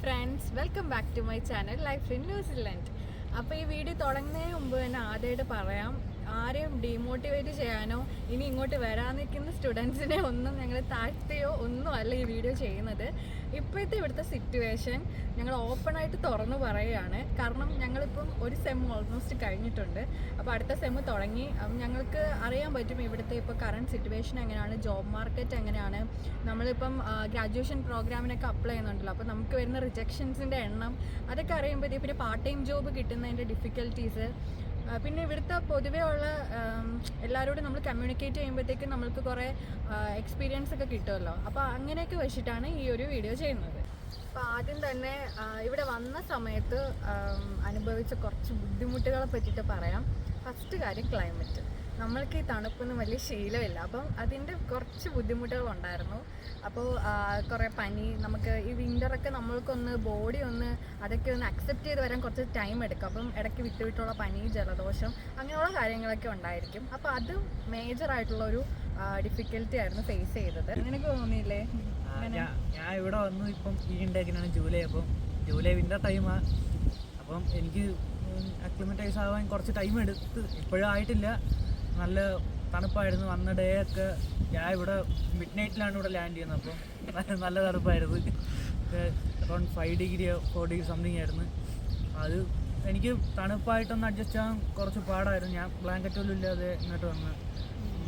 Friends welcome back to my channel life in New Zealand അപ്പോൾ ഈ video തുടങ്ങുന്നതിന് മുമ്പ് തന്നെ ആദ്യമായിട്ട് പറയാം ആരെയും ഡീമോട്ടിവേറ്റ് ചെയ്യാനോ ഇനി ഇങ്ങോട്ട് വരാൻ നിൽക്കുന്ന സ്റ്റുഡൻസിനെ ഒന്നും ഞങ്ങൾ താഴ്ത്തിയോ ഒന്നും അല്ല ഈ വീഡിയോ ചെയ്യുന്നത്. ഇപ്പോഴത്തെ ഇവിടുത്തെ സിറ്റുവേഷൻ ഞങ്ങൾ ഓപ്പണായിട്ട് തുറന്നു പറയുകയാണ്. കാരണം ഞങ്ങളിപ്പം ഒരു സെം ഓൾമോസ്റ്റ് കഴിഞ്ഞിട്ടുണ്ട്. അപ്പോൾ അടുത്ത സെം തുടങ്ങി. ഞങ്ങൾക്ക് അറിയാൻ പറ്റും ഇവിടുത്തെ ഇപ്പോൾ കറണ്ട് സിറ്റുവേഷൻ എങ്ങനെയാണ് ജോബ് മാർക്കറ്റ് എങ്ങനെയാണ്. നമ്മളിപ്പം ഗ്രാജുവേഷൻ പ്രോഗ്രാമിനൊക്കെ അപ്ലൈ ചെയ്യുന്നുണ്ടല്ലോ. അപ്പോൾ നമുക്ക് വരുന്ന റിജക്ഷൻസിന്റെ എണ്ണം അതൊക്കെ അറിയുമ്പോഴത്തേക്ക് പിന്നെ പാർട്ട് ടൈം ജോബ് കിട്ടുന്നതിന്റെ ഡിഫിക്കൽട്ടീസ് പിന്നെ ഇവിടുത്തെ പൊതുവേ ഉള്ള എല്ലാവരോടും നമ്മൾ കമ്മ്യൂണിക്കേറ്റ് ചെയ്യുമ്പോഴത്തേക്ക് നമ്മൾക്ക് കുറേ എക്സ്പീരിയൻസ് ഒക്കെ കിട്ടുമല്ലോ. അപ്പോൾ അങ്ങനെയൊക്കെ വെച്ചിട്ടാണ് ഈ ഒരു വീഡിയോ ചെയ്യുന്നത്. അപ്പോൾ ആദ്യം തന്നെ ഇവിടെ വന്ന സമയത്ത് അനുഭവിച്ച കുറച്ച് ബുദ്ധിമുട്ടുകളെ പറ്റിയിട്ട് പറയാം. ഫസ്റ്റ് കാര്യം ക്ലൈമറ്റ് നമ്മൾക്ക് ഈ തണുപ്പൊന്നും വലിയ ശീലമില്ല. അപ്പം അതിന്റെ കുറച്ച് ബുദ്ധിമുട്ടുകൾ ഉണ്ടായിരുന്നു അപ്പോൾ കുറേ പനി നമുക്ക് ഈ വിന്ററൊക്കെ നമ്മൾക്കൊന്ന് ബോഡി ഒന്ന് അതൊക്കെ ഒന്ന് അക്സെപ്റ്റ് ചെയ്ത് വരാൻ കുറച്ച് ടൈം എടുക്കും. അപ്പം ഇടയ്ക്ക് വിട്ടുവിട്ടുള്ള പനി ജലദോഷം അങ്ങനെയുള്ള കാര്യങ്ങളൊക്കെ ഉണ്ടായിരിക്കും. അപ്പോൾ അത് മേജറായിട്ടുള്ളൊരു ഒരു ഡിഫിക്കൽറ്റി ആയിരുന്നു ഫേസ് ചെയ്തത്. നിനക്ക് തോന്നിയില്ലേ? ഞാൻ ഇവിടെ വന്നു ഇപ്പം ഈ ഉണ്ടാക്കിനാണ് ജൂലൈ. അപ്പം ജൂലൈ വിന്റർ ടൈമാണ് അപ്പം എനിക്ക് അക്ലിമറ്റൈസ് ആവാൻ കുറച്ച് ടൈം എടുത്ത് ഇപ്പോഴും ആയിട്ടില്ല. നല്ല തണുപ്പായിരുന്നു. വന്ന ഡേ ഒക്കെ ഞാൻ ഇവിടെ മിഡ് നൈറ്റിലാണ് ഇവിടെ ലാൻഡ് ചെയ്യുന്നത്. അപ്പം നല്ല- തണുപ്പായിരുന്നു. Around five degree four degree something ആയിരുന്നു. അത് എനിക്ക് തണുപ്പായിട്ടൊന്ന് അഡ്ജസ്റ്റ് ചെയ്യാൻ കുറച്ച് പാടായിരുന്നു. ഞാൻ ബ്ലാങ്കറ്റ് പോലും ഇല്ലാതെ ഇങ്ങോട്ട് വന്ന്.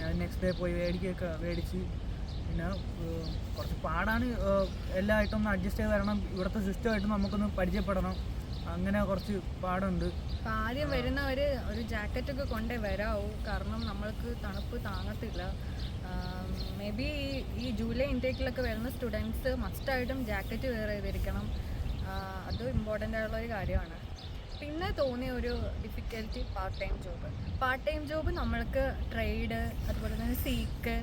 ഞാൻ നെക്സ്റ്റ് ഡേ പോയി മേടിക്കുകയൊക്കെ മേടിച്ച് പിന്നെ കുറച്ച് പാടാണ്. എല്ലാമായിട്ടൊന്ന് ഒന്ന് അഡ്ജസ്റ്റ് ചെയ്ത് വരണം ഇവിടുത്തെ സിസ്റ്റമായിട്ട് നമുക്കൊന്ന് പരിചയപ്പെടണം. അങ്ങനെ കുറച്ച് പാടുണ്ട്. ആദ്യം വരുന്നവർ ഒരു ജാക്കറ്റ് ഒക്കെ കൊണ്ടേ വരാവൂ. കാരണം നമ്മൾക്ക് തണുപ്പ് താങ്ങത്തില്ല. മേ ബി ഈ ജൂലൈ ഇൻടേക്കിലൊക്കെ വരുന്ന സ്റ്റുഡൻസ് മസ്റ്റായിട്ടും ജാക്കറ്റ് വെയർ ചെയ്തിരിക്കണം. അത് ഇമ്പോർട്ടന്റ് ആയിട്ടുള്ള ഒരു കാര്യമാണ്. പിന്നെ തോന്നിയ ഒരു difficulty part time job part time job നമ്മൾക്ക് ട്രേഡ് അതുപോലെ തന്നെ സീക്ക്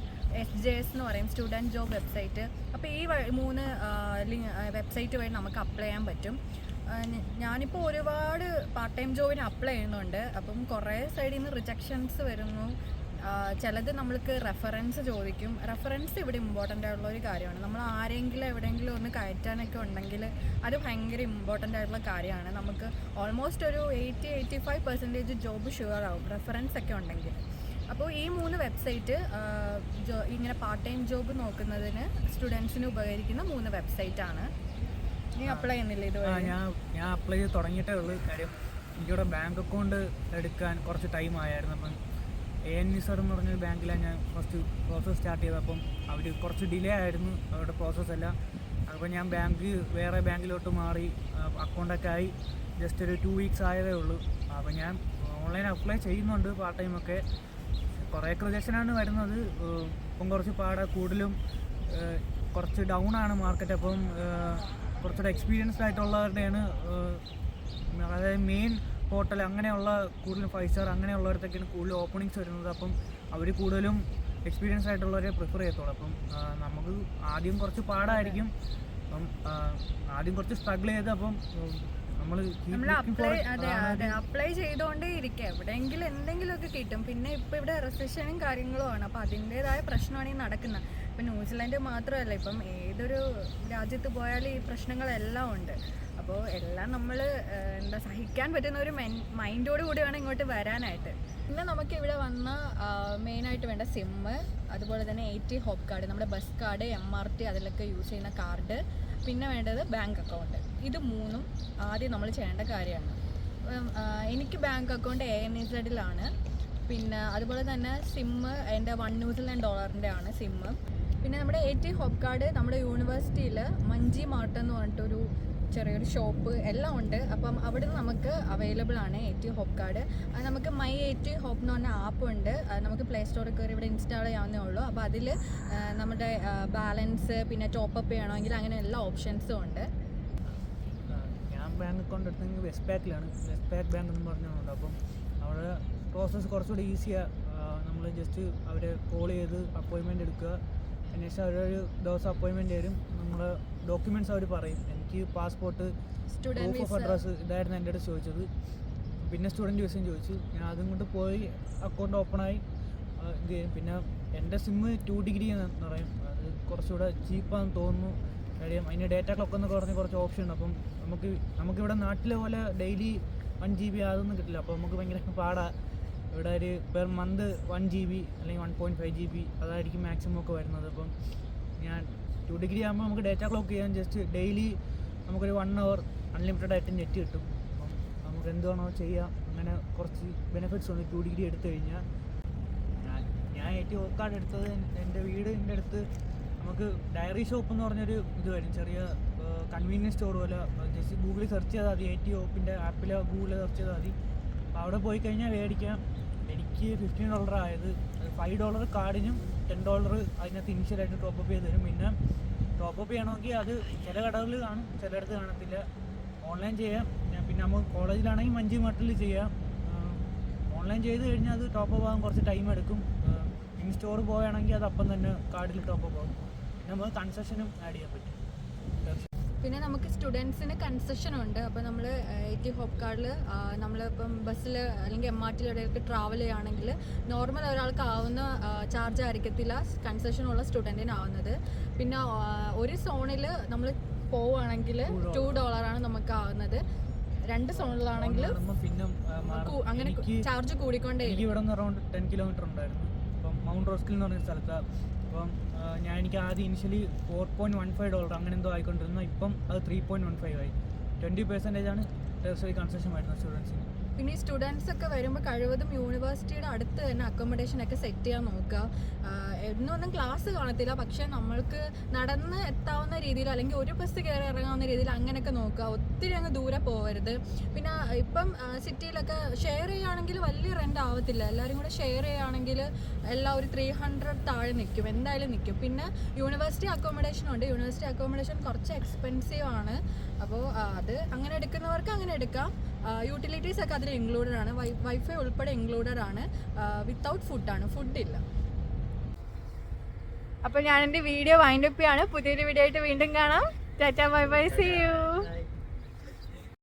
എസ് ജെ എസ് എന്ന് പറയും സ്റ്റുഡന്റ് ജോബ് വെബ്സൈറ്റ് അപ്പോൾ ഈ മൂന്ന് വെബ്സൈറ്റ് വഴി നമുക്ക് അപ്ലൈ ചെയ്യാൻ പറ്റും. ഞാനിപ്പോൾ ഒരുപാട് പാർട്ട് ടൈം ജോബിന് അപ്ലൈ ചെയ്യുന്നുണ്ട്. അപ്പം കുറേ സൈഡിൽ നിന്ന് റിജക്ഷൻസ് വരുന്നു. ചിലത് നമ്മൾക്ക് റെഫറൻസ് ചോദിക്കും. റെഫറൻസ് ഇവിടെ ഇമ്പോർട്ടന്റ് ആയിട്ടുള്ള ഒരു കാര്യമാണ്. നമ്മൾ ആരെങ്കിലും എവിടെയെങ്കിലും ഒന്ന് കയറ്റാനൊക്കെ ഉണ്ടെങ്കിൽ അത് ഭയങ്കര ഇമ്പോർട്ടന്റ് ആയിട്ടുള്ള കാര്യമാണ്. നമുക്ക് ഓൾമോസ്റ്റ് ഒരു eighty eighty five percentage job sure ആവും. റെഫറൻസ് ഒക്കെ ഉണ്ടെങ്കിൽ. അപ്പോൾ ഈ മൂന്ന് വെബ്സൈറ്റ് ഇങ്ങനെ പാർട്ട് ടൈം ജോബ് നോക്കുന്നതിന് സ്റ്റുഡൻസിന് ഉപകരിക്കുന്ന മൂന്ന് വെബ്സൈറ്റ് ഞാൻ ഞാൻ അപ്ലൈ ചെയ്ത് തുടങ്ങിയിട്ടേ ഉള്ളൂ. കാര്യം എനിക്കിവിടെ ബാങ്ക് അക്കൗണ്ട് എടുക്കാൻ കുറച്ച് ടൈം ആയായിരുന്നു അപ്പം എ എൻ നിസർ എന്ന് പറഞ്ഞ ബാങ്കിലാണ് ഞാൻ ഫസ്റ്റ് പ്രോസസ്സ് സ്റ്റാർട്ട് ചെയ്തത്. അപ്പം അവർ കുറച്ച് ഡിലേ ആയിരുന്നു അവരുടെ പ്രോസസ്സ് എല്ലാം. അപ്പോൾ ഞാൻ ബാങ്ക് വേറെ ബാങ്കിലോട്ട് മാറി അക്കൗണ്ടൊക്കെ ആയി. ജസ്റ്റ് ഒരു ടു വീക്സ് ആയതേ ഉള്ളൂ. അപ്പോൾ ഞാൻ ഓൺലൈൻ അപ്ലൈ ചെയ്യുന്നുണ്ട് പാർട്ട് ടൈമൊക്കെ കുറേ റിജക്ഷനാണ് വരുന്നത്. ഇപ്പം കുറച്ച് പാടാ കൂടുതലും കുറച്ച് ഡൗൺ ആണ് മാർക്കറ്റ് അപ്പം കുറച്ചുകൂടെ എക്സ്പീരിയൻസ്ഡ് ആയിട്ടുള്ളവരുടെയാണ് അതായത് മെയിൻ ഹോട്ടൽ അങ്ങനെയുള്ള കൂടുതലും ഫൈവ് സ്റ്റാർ അങ്ങനെയുള്ളവർക്കൊക്കെയാണ് കൂടുതൽ ഓപ്പണിങ്സ് വരുന്നത്. അപ്പം അവർ കൂടുതലും എക്സ്പീരിയൻസ് ആയിട്ടുള്ളവരെ പ്രിഫർ ചെയ്യത്തുള്ളൂ. അപ്പം നമുക്ക് ആദ്യം കുറച്ച് പാടായിരിക്കും. അപ്പം ആദ്യം കുറച്ച് സ്ട്രഗിൾ ചെയ്ത് അപ്പം നമ്മൾ അപ്ലൈ അതെ അതെ അപ്ലൈ ചെയ്തുകൊണ്ടേ ഇരിക്കുക എവിടെയെങ്കിലും എന്തെങ്കിലുമൊക്കെ കിട്ടും. പിന്നെ ഇപ്പം ഇവിടെ റെസിഷനും കാര്യങ്ങളും ആണ് അപ്പോൾ അതിന്റെതായ പ്രശ്നമാണ് ഈ നടക്കുന്നത് ഇപ്പം ന്യൂസിലാൻഡ് മാത്രമല്ല ഇപ്പം ഏതൊരു രാജ്യത്ത് പോയാലും ഈ പ്രശ്നങ്ങളെല്ലാം ഉണ്ട്. അപ്പോൾ എല്ലാം നമ്മൾ എന്താ സഹിക്കാൻ പറ്റുന്ന ഒരു മൈൻഡോട് കൂടിയാണ് വേണം ഇങ്ങോട്ട് വരാനായിട്ട്. പിന്നെ നമുക്ക് ഇവിടെ വന്ന മെയിനായിട്ട് വേണ്ട സിമ്മ് അതുപോലെ തന്നെ എയ്റ്റി ഹോപ്പ് കാർഡ് നമ്മുടെ bus card M R T അതിലൊക്കെ യൂസ് ചെയ്യുന്ന കാർഡ് പിന്നെ വേണ്ടത് ബാങ്ക് അക്കൗണ്ട് ഇത് മൂന്നും ആദ്യം നമ്മൾ ചെയ്യേണ്ട കാര്യമാണ്. എനിക്ക് ബാങ്ക് അക്കൗണ്ട് എ എൻ ഇസഡിലാണ് പിന്നെ അതുപോലെ തന്നെ സിമ്മ് എന്റെ വൺ ന്യൂസിലാൻഡ് ഡോളറിന്റെ ആണ് സിമ്മ് പിന്നെ നമ്മുടെ എ ടി ഹോപ്പ് കാർഡ് നമ്മുടെ യൂണിവേഴ്സിറ്റിയിൽ മഞ്ചി മാർട്ട് എന്ന് പറഞ്ഞിട്ടൊരു ചെറിയൊരു ഷോപ്പ് എല്ലാം ഉണ്ട്. അപ്പം അവിടെ നമുക്ക് അവൈലബിൾ ആണ് എ ടി ഹോപ്പ് കാർഡ് അത് നമുക്ക് മൈ എ ടി ഹോപ്പ് എന്ന് പറഞ്ഞ ആപ്പ് ഉണ്ട്. നമുക്ക് പ്ലേ സ്റ്റോറിൽ കയറി ഇവിടെ ഇൻസ്റ്റാൾ ചെയ്യാവുന്നേ ഉള്ളൂ. അപ്പോൾ അതിൽ നമ്മുടെ ബാലൻസ് പിന്നെ ടോപ്പപ്പ് ചെയ്യണമെങ്കിൽ അങ്ങനെ എല്ലാ ഓപ്ഷൻസും ഉണ്ട്. ഞാൻ ബാങ്ക് അക്കൗണ്ട് എടുത്തെങ്കിൽ വെസ്റ്റ് ബാക്കിലാണ് വെസ്റ്റ് ബാക്ക് ബാങ്ക് എന്ന് പറഞ്ഞുകൊണ്ട് അപ്പം അവിടെ പ്രോസസ്സ് കുറച്ചുകൂടി ഈസിയാണ് നമ്മൾ ജസ്റ്റ് അവരെ കോൾ ചെയ്ത് അപ്പോയിൻമെന്റ് എടുക്കുക. അതിനുശേഷം അവരൊരു ദിവസം അപ്പോയിൻമെന്റ് തരും. നമ്മൾ ഡോക്യുമെന്റ്സ് അവർ പറയും. എനിക്ക് പാസ്പോർട്ട് പ്രൂഫ് ഓഫ് അഡ്രസ് ഇതായിരുന്നു എന്റെ അടുത്ത് ചോദിച്ചത്. പിന്നെ സ്റ്റുഡന്റ് വിസയും ചോദിച്ചു. ഞാൻ അതും കൊണ്ട് പോയി അക്കൗണ്ട് ഓപ്പണായി ഇത് ചെയ്യും പിന്നെ എന്റെ സിമ്മ് ടു ഡിഗ്രി എന്ന് പറയും. അത് കുറച്ചുകൂടെ ചീപ്പാന്ന് തോന്നുന്നു. കാര്യം അതിന് ഡേറ്റ ക്ലോക്ക് എന്നൊക്കെ പറഞ്ഞ് കുറച്ച് ഓപ്ഷൻ ഉണ്ട്. അപ്പം നമുക്ക് നമുക്കിവിടെ നാട്ടിലെ പോലെ ഡെയിലി വൺ ജി ബി അതൊന്നും കിട്ടില്ല. അപ്പോൾ നമുക്ക് ഭയങ്കര പാടാണ് ഇവിടെ ഒരു per month one G B അല്ലെങ്കിൽ one point five G B അതായിരിക്കും മാക്സിമം ഒക്കെ വരുന്നത്. അപ്പം ഞാൻ ടു ഡിഗ്രി ആകുമ്പോൾ നമുക്ക് ഡേറ്റ ക്ലോക്ക് ചെയ്യാൻ ജസ്റ്റ് ഡെയിലി നമുക്കൊരു വൺ അവർ അൺലിമിറ്റഡ് ആയിട്ട് നെറ്റ് കിട്ടും. അപ്പം നമുക്ക് എന്താണോ ചെയ്യാം. അങ്ങനെ കുറച്ച് ബെനിഫിറ്റ്സ് ഉണ്ട് ടു ഡിഗ്രി എടുത്തു കഴിഞ്ഞാൽ ഞാൻ ഞാൻ ഏറ്റവും ഓക്കാട് എടുത്തത്. എൻ- എന്റെ വീടിന്റെ അടുത്ത് നമുക്ക് ഡയറി ഷോപ്പ് എന്ന് പറഞ്ഞൊരു ഇത് വരും ചെറിയ കൺവീനിയൻസ് സ്റ്റോർ പോലെ. ജസ്റ്റ് ഗൂഗിളിൽ സെർച്ച് ചെയ്താൽ മതി. എ ടി ഓപ്പിന്റെ ആപ്പിൽ ഗൂഗിളിൽ സെർച്ച് ചെയ്താൽ മതി. അപ്പോൾ അവിടെ പോയി കഴിഞ്ഞാൽ മേടിക്കാം. എനിക്ക് ഫിഫ്റ്റീൻ ഡോളർ ആയത്. ഫൈവ് ഡോളർ കാർഡിനും ടെൻ ഡോളർ അതിനകത്ത് ഇനിഷ്യലായിട്ട് ടോപ്പ് ചെയ്ത് തരും. പിന്നെ ടോപ്പ് ചെയ്യണമെങ്കിൽ അത് ചില കടകളിൽ കാണും ചിലയിടത്ത് കാണത്തില്ല. ഓൺലൈൻ ചെയ്യാം. പിന്നെ നമ്മൾ കോളേജിലാണെങ്കിൽ മഞ്ചി മട്ടിൽ ചെയ്യാം. ഓൺലൈൻ ചെയ്ത് കഴിഞ്ഞാൽ അത് ടോപ്പ് ആകാൻ കുറച്ച് ടൈം എടുക്കും. ഇൻ സ്റ്റോർ പോവുകയാണെങ്കിൽ അത് അപ്പം തന്നെ കാർഡിൽ ടോപ്പ് ആകും. പിന്നെ നമുക്ക് കൺസെഷനും ആഡ് ചെയ്യാൻ പറ്റും. പിന്നെ നമുക്ക് സ്റ്റുഡൻസിന് കൺസെഷൻ ഉണ്ട്. അപ്പോൾ നമ്മൾ എ ടി ഹോപ്പ് കാർഡിൽ നമ്മളിപ്പം ബസ്സിൽ അല്ലെങ്കിൽ എം ആർ ടിയിലൊക്കെ ട്രാവൽ ചെയ്യുകയാണെങ്കിൽ നോർമൽ ഒരാൾക്ക് ആവുന്ന ചാർജ് ആയിരിക്കത്തില്ല കൺസെഷൻ ഉള്ള സ്റ്റുഡന്റിനാവുന്നത് പിന്നെ ഒരു സോണിൽ നമ്മൾ പോവുകയാണെങ്കിൽ ടു ഡോളറാണ് നമുക്ക് ആവുന്നത് രണ്ട് സോണിലാണെങ്കിൽ. അങ്ങനെ ചാർജ് കൂടിക്കൊണ്ടേ ഇവിടെ നിന്ന് അറൗണ്ട് ടെൻ കിലോമീറ്റർ ഉണ്ടായിരുന്നു. അപ്പം മൗണ്ട് റോസ്കിൽ എന്ന് പറഞ്ഞ സ്ഥലത്താണ് അപ്പം ഞാൻ എനിക്ക് ആദ്യം initially four point one five dollar അങ്ങനെ എന്തോ ആയിക്കൊണ്ടിരുന്നു. ഇപ്പം അത് ത്രീ പോയിന്റ് വൺ ഫൈവ് ആയി. ട്വന്റി പെർസെന്റേജ് ആണ് കൺസെഷൻ വരുന്നത് സ്റ്റുഡൻസിന്. പിന്നെ ഈ സ്റ്റുഡൻസ് ഒക്കെ വരുമ്പോൾ കഴിവതും യൂണിവേഴ്സിറ്റിയുടെ അടുത്ത് തന്നെ അക്കോമഡേഷൻ ഒക്കെ സെറ്റ് ചെയ്യാൻ നോക്കുക. എന്നൊന്നും ക്ലാസ് കാണത്തില്ല. പക്ഷെ നമ്മൾക്ക് നടന്ന് എത്താവുന്ന രീതിയിൽ അല്ലെങ്കിൽ ഒരു ബസ് കയറി ഇറങ്ങാവുന്ന രീതിയിൽ അങ്ങനെയൊക്കെ നോക്കുക. ഒത്തിരി അങ്ങ് ദൂരെ പോകരുത് പിന്നെ ഇപ്പം സിറ്റിയിലൊക്കെ ഷെയർ ചെയ്യുകയാണെങ്കിൽ വലിയ റെന്റ് ആവത്തില്ല. എല്ലാവരും കൂടെ ഷെയർ ചെയ്യുകയാണെങ്കിൽ എല്ലാം ഒരു ത്രീ ഹൺഡ്രഡ് താഴെ നിൽക്കും. എന്തായാലും നിൽക്കും. പിന്നെ യൂണിവേഴ്സിറ്റി അക്കോമഡേഷൻ ഉണ്ട്. യൂണിവേഴ്സിറ്റി അക്കോമഡേഷൻ കുറച്ച് എക്സ്പെൻസീവ് ആണ്. അപ്പോൾ അത് അങ്ങനെ എടുക്കുന്നവർക്ക് അങ്ങനെ എടുക്കാം. യൂട്ടിലിറ്റീസ് ഒക്കെ അതിൽ ഇൻക്ലൂഡഡ് ആണ്. വൈഫൈ ഉൾപ്പെടെ ഇൻക്ലൂഡഡ് ആണ്. വിത്തൗട്ട് ഫുഡാണ് ഇല്ല. അപ്പോൾ ഞാൻ എന്റെ വീഡിയോ വൈൻഡപ്പ് ചെയ്യാണ്. പുതിയൊരു വീഡിയോ ആയിട്ട് വീണ്ടും കാണാം. Tata bye bye see you